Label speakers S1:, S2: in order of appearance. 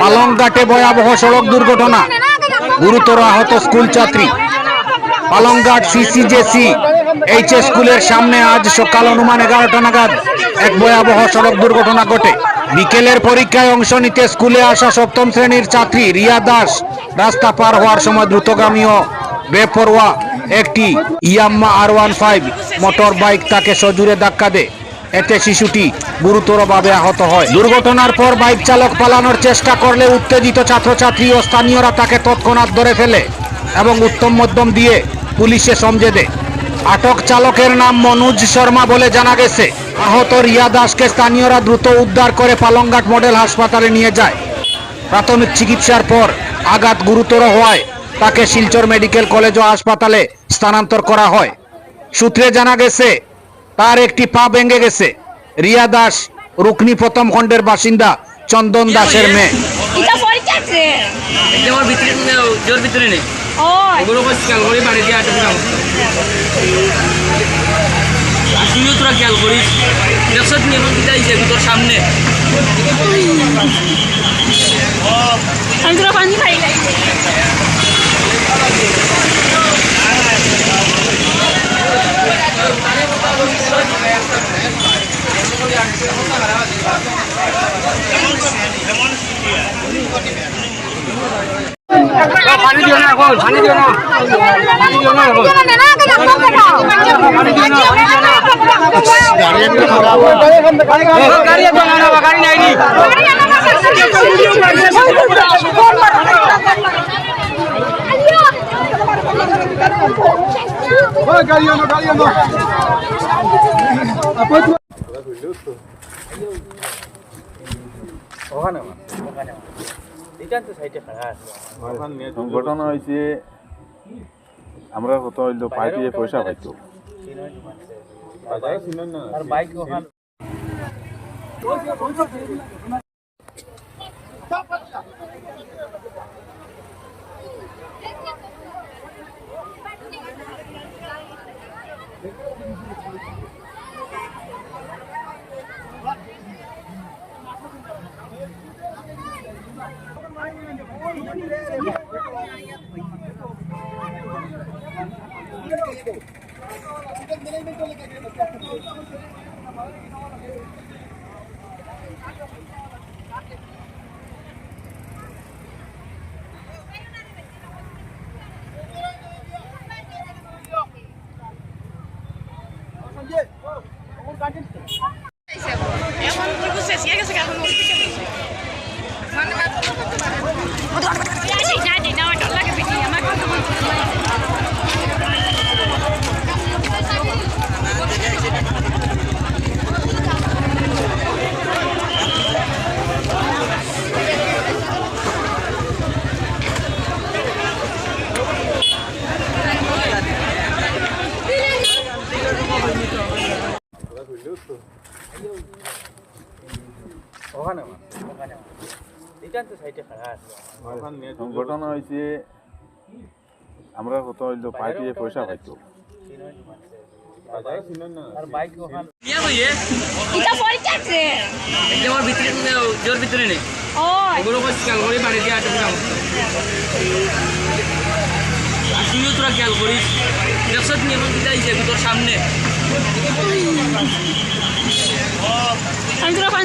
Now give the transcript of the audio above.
S1: পালংঘাটে ভয়াবহ সড়ক দুর্ঘটনা। গুরুতর আহত স্কুল ছাত্রী। পালংঘাট সিসিজেসি এইচ স্কুলের সামনে আজ সকাল অনুমান এগারোটা নাগাদ এক ভয়াবহ সড়ক দুর্ঘটনা ঘটে। বিকেলের পরীক্ষায় অংশ নিতে স্কুলে আসা সপ্তম শ্রেণির ছাত্রী রিয়া দাস রাস্তা পার হওয়ার সময় দ্রুতগামী ও বেপরোয়া একটি Yamaha R one five motor bike তাকে সজুরে ধাক্কা দেয়। এতে শিশুটি গুরুতরভাবে আহত হয়। দুর্ঘটনার পর বাইক চালক পালানোর চেষ্টা করলে উত্তেজিত ছাত্রছাত্রী ও স্থানীয়রা তাকে তৎক্ষণাৎ ধরে ফেলে এবং উত্তম মধ্যম দিয়ে পুলিশে সমঝে দেয় আটক চালকের নাম মনোজ শর্মা বলে জানা গেছে। আহত রিয়া দাসকে স্থানীয়রা দ্রুত উদ্ধার করে পালংঘাট মডেল হাসপাতালে নিয়ে যায়। প্রাথমিক চিকিৎসার পর আঘাত গুরুতর হওয়ায় তাকে শিলচর মেডিকেল কলেজ ও হাসপাতালে স্থানান্তর করা হয়। সূত্রে জানা গেছে তার একটি পা ভেঙে গেছে। রিয়া দাস রুকনি প্রথম খণ্ডের বাসিন্দা চন্দন দাসের মেয়ে।
S2: খেয়াল তুইও করিস। দেখছ তোর সামনে।
S3: পানি
S2: দিও না এখন পানি দিও না পানি দিও না এখন গাড়ি এখন আনা বা গাড়ি নাই নি
S4: ঘটনা হয়েছে আমরা কত হইল পার্টিয়ে পয়সা পাইতো।
S3: এখন কি বুঝছে সিয়া গেছে এখন
S4: ঘটনা হয়েছে আমরা কত হইল পার্টিয়ে পয়সা পাইতো
S2: ইয়া জোর ভিতরে নেই খেয়াল করি বাড়ি দিয়ে আটকে তুইও তোরা খেয়াল করিস দেখছ তুমি এমন দিতে আইছে তোর সামনে
S3: Ang
S2: tropa